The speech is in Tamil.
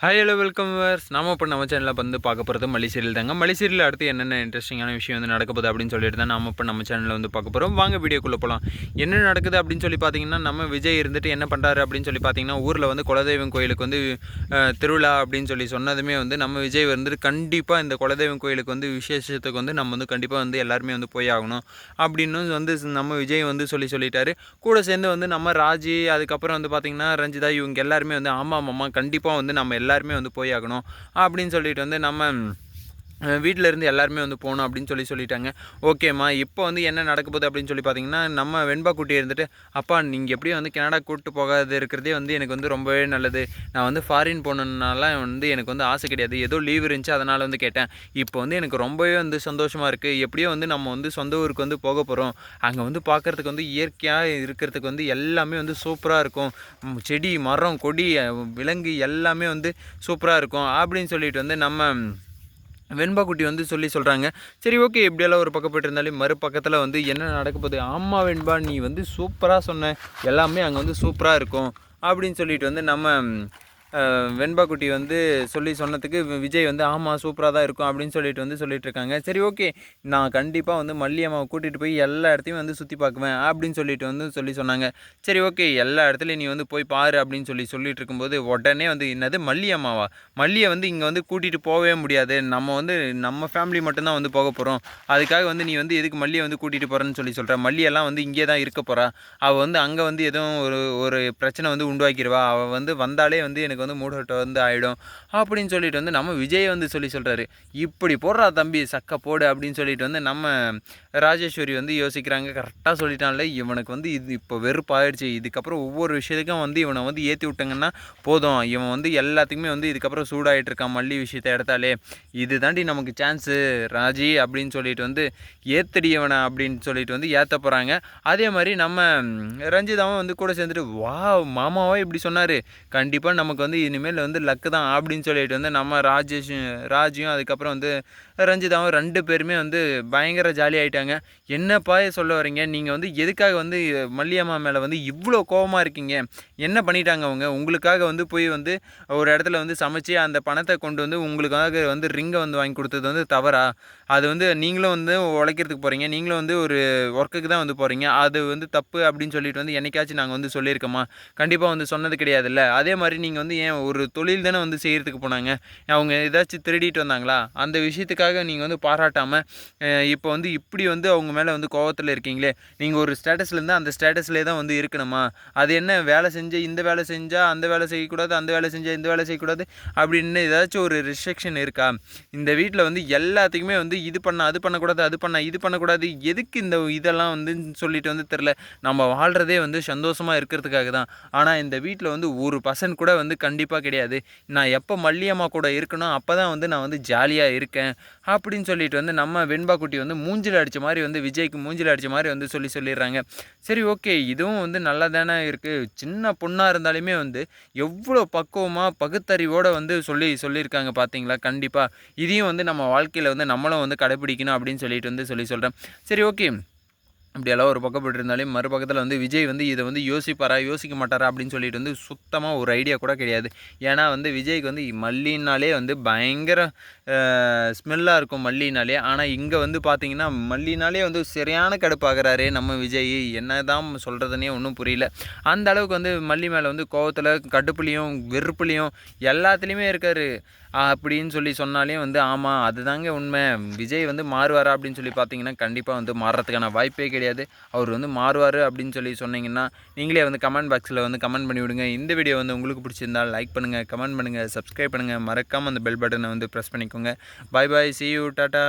ஹாய் ஹலோ வெல்கம் வர்ஸ் நாம இப்போ நம்ம சேனலில் வந்து பார்க்க போகிறது மல்லி சீரியல் தாங்க. மல்லி சீரியல் அடுத்து என்னென்ன இன்ட்ரெஸ்டிங்கான விஷயம் வந்து நடக்க போகுது அப்படின்னு சொல்லிட்டு தான் நாம இப்போ நம்ம சேனலில் வந்து பார்க்க போகிறோம் வாங்க வீடியோக்குள்ளே போகலாம் என்ன நடக்குது அப்படின்னு சொல்லி பார்த்தீங்கன்னா நம்ம விஜய் இருந்துட்டு என்ன பண்ணுறாரு அப்படின்னு சொல்லி பார்த்தீங்கன்னா ஊரில் வந்து குலதெய்வம் கோயிலுக்கு வந்து திருவிழா அப்படின்னு சொல்லி சொன்னதுமே வந்து நம்ம விஜய் வந்துட்டு கண்டிப்பாக இந்த குலதெய்வம் கோயிலுக்கு வந்து விசேஷத்துக்கு வந்து நம்ம வந்து கண்டிப்பாக வந்து எல்லாருமே வந்து போய் ஆகணும் அப்படின்னு வந்து நம்ம விஜய் வந்து சொல்லி சொல்லிட்டாரு. கூட சேர்ந்து வந்து நம்ம ராஜி அதுக்கப்புறம் வந்து பார்த்திங்கன்னா ரஞ்சிதா இவங்க எல்லாருமே வந்து ஆமாம் ஆமாம் கண்டிப்பாக வந்து நம்ம எல்லாருமே வந்து போய் ஆகணும் அப்படின்னு சொல்லிட்டு வந்து நம்ம வீட்டில் இருந்து எல்லாருமே வந்து போகணும் அப்படின்னு சொல்லி சொல்லிட்டாங்க. ஓகேம்மா இப்போ வந்து என்ன நடக்க போகுது அப்படின்னு சொல்லி பார்த்தீங்கன்னா நம்ம வெண்பா குட்டி இருந்துட்டு அப்பா நீங்கள் எப்படியும் வந்து கனடா கூப்பிட்டு போகாது இருக்கிறதே வந்து எனக்கு வந்து ரொம்பவே நல்லது. நான் வந்து ஃபாரின் போனதுனால வந்து எனக்கு வந்து ஆசை கிடையாது. ஏதோ லீவ் இருந்துச்சு அதனால் வந்து கேட்டேன். இப்போ வந்து எனக்கு ரொம்பவே வந்து சந்தோஷமாக இருக்குது எப்படியோ வந்து நம்ம வந்து சொந்த ஊருக்கு வந்து போக போகிறோம் அங்கே வந்து பார்க்குறதுக்கு வந்து இயற்கையாக இருக்கிறதுக்கு வந்து எல்லாமே வந்து சூப்பராக இருக்கும். செடி மரம் கொடி விலங்கு எல்லாமே வந்து சூப்பராக இருக்கும். அப்படின்னு சொல்லிட்டு வந்து நம்ம வெண்பா குட்டி வந்து சொல்லி சொல்கிறாங்க சரி ஓகே இப்படியெல்லாம் ஒரு பக்கம் போயிட்டு இருந்தாலும் மறுபக்கத்தில் வந்து என்ன நடக்க போகுது? ஆமாம் வெண்பா நீ வந்து சூப்பராக சொன்ன. எல்லாமே அங்கே வந்து சூப்பராக இருக்கும். அப்படின்னு சொல்லிட்டு வந்து நம்ம வெண்பாக்குட்டி வெண்பா குட்டி வந்து சொல்லி சொன்னதுக்கு விஜய் வந்து ஆமாம் சூப்பராக தான் இருக்கும் அப்படின்னு சொல்லிட்டு வந்து சொல்லிட்டு இருக்காங்க சரி ஓகே. நான் கண்டிப்பாக வந்து மல்லியம்மாவை கூட்டிகிட்டு போய் எல்லா இடத்தையும் வந்து சுற்றி பார்க்குவேன் அப்படின்னு சொல்லிட்டு வந்து சொல்லி சொன்னாங்க. சரி ஓகே. எல்லா இடத்துலையும் நீ வந்து போய் பாரு அப்படின்னு சொல்லி சொல்லிட்டு இருக்கும்போது உடனே வந்து என்னது? மல்லியம்மாவா மல்லியை வந்து இங்கே வந்து கூட்டிகிட்டு போகவே முடியாது. நம்ம வந்து நம்ம ஃபேமிலி மட்டும்தான் வந்து போக போகிறோம் அதுக்காக வந்து நீ வந்து எதுக்கு மல்லியை வந்து கூட்டிகிட்டு போகிறேன்னு சொல்லி சொல்கிற மல்லியெல்லாம் வந்து இங்கே தான் இருக்க போகிறா அவள் வந்து அங்கே வந்து எதுவும் ஒரு ஒரு பிரச்சனை வந்து உண்டாக்கிடுவா அவள் வந்து வந்தாலே வந்து எனக்கு வந்து மூடட்ட வந்து ஆகிடும் அப்படின்னு சொல்லிட்டு வந்து நம்ம விஜய் வந்து சொல்லி சொல்கிறாரு இப்படி போடுறா தம்பி சக்கை போடு அப்படின்னு சொல்லிட்டு வந்து நம்ம ராஜேஸ்வரி வந்து யோசிக்கிறாங்க. கரெக்டாக சொல்லிட்டான்ல. இவனுக்கு வந்து இது இப்போ வெறுப்பாயிடுச்சு இதுக்கப்புறம் ஒவ்வொரு விஷயத்துக்கும் வந்து இவனை வந்து ஏற்றி விட்டாங்கன்னா போதும். இவன் வந்து எல்லாத்துக்குமே வந்து இதுக்கப்புறம் சூடாயிட்டு இருக்கான் மல்லி விஷயத்தை எடுத்தாலே. இது தாண்டி நமக்கு சான்ஸு ராஜி அப்படின்னு சொல்லிட்டு வந்து ஏத்தடியவனை அப்படின்னு சொல்லிட்டு வந்து ஏற்ற போகிறாங்க அதே மாதிரி நம்ம ரஞ்சிதாவும் வந்து கூட சேர்ந்துட்டு வா மாமாவா இப்படி சொன்னார். கண்டிப்பாக நமக்கு வந்து வந்து இனிமேல் வந்து லக்கு தான் அப்படின்னு சொல்லிட்டு வந்து நம்ம ராஜேஷ் ராஜியும் அதுக்கப்புறம் வந்து ரஞ்சிதாவும் ரெண்டு பேருமே வந்து பயங்கர ஜாலி ஆகிட்டாங்க என்னப்பா சொல்ல வரீங்க? நீங்கள் வந்து எதுக்காக வந்து மல்லியம்மா மேலே வந்து இவ்வளோ கோவமாக இருக்கீங்க? என்ன பண்ணிட்டாங்க அவங்க? உங்களுக்காக வந்து போய் வந்து ஒரு இடத்துல வந்து சமைச்சு அந்த பணத்தை கொண்டு வந்து உங்களுக்காக வந்து ரிங்கை வந்து வாங்கி கொடுத்தது வந்து தவறா? அது வந்து நீங்களும் வந்து உழைக்கிறதுக்கு போகிறீங்க நீங்களும் வந்து ஒரு ஒர்க்குக்கு தான் வந்து போகிறீங்க அது வந்து தப்பு அப்படின்னு சொல்லிட்டு வந்து என்னைக்காச்சும் நாங்கள் வந்து சொல்லியிருக்கோமா? கண்டிப்பாக வந்து சொன்னது கிடையாதுல்ல. அதே மாதிரி நீங்கள் வந்து ஏன் ஒரு தொழில் தானே வந்து செய்கிறதுக்கு போனாங்க? அவங்க ஏதாச்சும் திருடிட்டு வந்தாங்களா? அந்த விஷயத்துக்காக நீங்கள் வந்து பாராட்டாமல் இப்போ வந்து இப்படி வந்து அவங்க மேலே வந்து கோவத்தில் இருக்கீங்களே? நீங்கள் ஒரு ஸ்டேட்டஸ்லேருந்து அந்த ஸ்டேட்டஸ்லேயே தான் வந்து இருக்கணுமா? அது என்ன வேலை செஞ்சு இந்த வேலை செஞ்சால் அந்த வேலை செய்யக்கூடாது அந்த வேலை செஞ்சால் இந்த வேலை செய்யக்கூடாது அப்படின்னு ஏதாச்சும் ஒரு ரிஸ்ட்ரிக்ஷன் இருக்கா? இந்த வீட்டில் வந்து எல்லாத்துக்குமே வந்து இது பண்ண அது பண்ணக்கூடாது அது பண்ண இது பண்ணக்கூடாது. எதுக்கு இந்த இதெல்லாம் வந்து சொல்லிட்டு வந்து தெரில நம்ம வாழ்கிறதே வந்து சந்தோஷமாக இருக்கிறதுக்காக தான். ஆனால் இந்த வீட்டில் வந்து ஒரு பர்சன்ட் கூட வந்து கண்டிப்பாக கிடையாது. நான் எப்போ மல்லியம்மா கூட இருக்கணும் அப்போ தான் வந்து நான் வந்து ஜாலியாக இருக்கேன். அப்படின்னு சொல்லிட்டு வந்து நம்ம வெண்பா குட்டி வந்து மூஞ்சில் அடித்த மாதிரி வந்து விஜய்க்கு மூஞ்சில் அடித்த மாதிரி வந்து சொல்லி சொல்லிடுறாங்க. சரி ஓகே. இதுவும் வந்து நல்லா தானே இருக்குது சின்ன பொண்ணாக இருந்தாலுமே வந்து எவ்வளோ பக்குவமாக பகுத்தறிவோடு வந்து சொல்லி சொல்லியிருக்காங்க பார்த்தீங்களா கண்டிப்பாக இதையும் வந்து நம்ம வாழ்க்கையில் வந்து நம்மளும் வந்து கடைப்பிடிக்கணும் அப்படின்னு சொல்லிட்டு வந்து சொல்லி சொல்கிறேன் சரி ஓகே. இப்படியெல்லாம் ஒரு பக்கம் போட்டிருந்தாலே மறுபக்கத்தில் வந்து விஜய் வந்து இதை வந்து யோசிப்பாரா யோசிக்க மாட்டாரா அப்படின்னு சொல்லிட்டு வந்து சுத்தமாக ஒரு ஐடியா கூட கிடையாது. ஏன்னா வந்து விஜய்க்கு வந்து மல்லினாலே வந்து பயங்கர ஸ்மெல்லாக இருக்கும் மல்லினாலே ஆனால் இங்கே வந்து பார்த்தீங்கன்னா மல்லினாலே வந்து சரியான கடுப்பாகிறாரே நம்ம விஜய். என்ன தான் சொல்கிறதுனே ஒன்றும் புரியல. அந்த அளவுக்கு வந்து மல்லி மேலே வந்து கோவத்தில் கடுப்புலையும் வெறுப்புலையும் எல்லாத்துலேயுமே இருக்கார். அப்படின்னு சொல்லி சொன்னாலே வந்து ஆமாம் அதுதாங்க உண்மை. விஜய் வந்து மாறுவாரா அப்படின்னு சொல்லி பார்த்தீங்கன்னா கண்டிப்பாக வந்து மாறுறதுக்கான வாய்ப்பே கிடையாது. அவர் வந்து மாறுவார் அப்படின்னு சொல்லி சொன்னீங்கன்னா நீங்களே வந்து கமெண்ட் பாக்ஸில் வந்து கமெண்ட் பண்ணி விடுங்க. இந்த வீடியோ வந்து உங்களுக்கு பிடிச்சிருந்தால் லைக் பண்ணுங்கள் கமெண்ட் பண்ணுங்கள் சப்ஸ்கிரைப் பண்ணுங்கள் மறக்காமல் அந்த பெல் பட்டனை வந்து ப்ரெஸ் பண்ணிக்கோங்க. Bye bye see you tata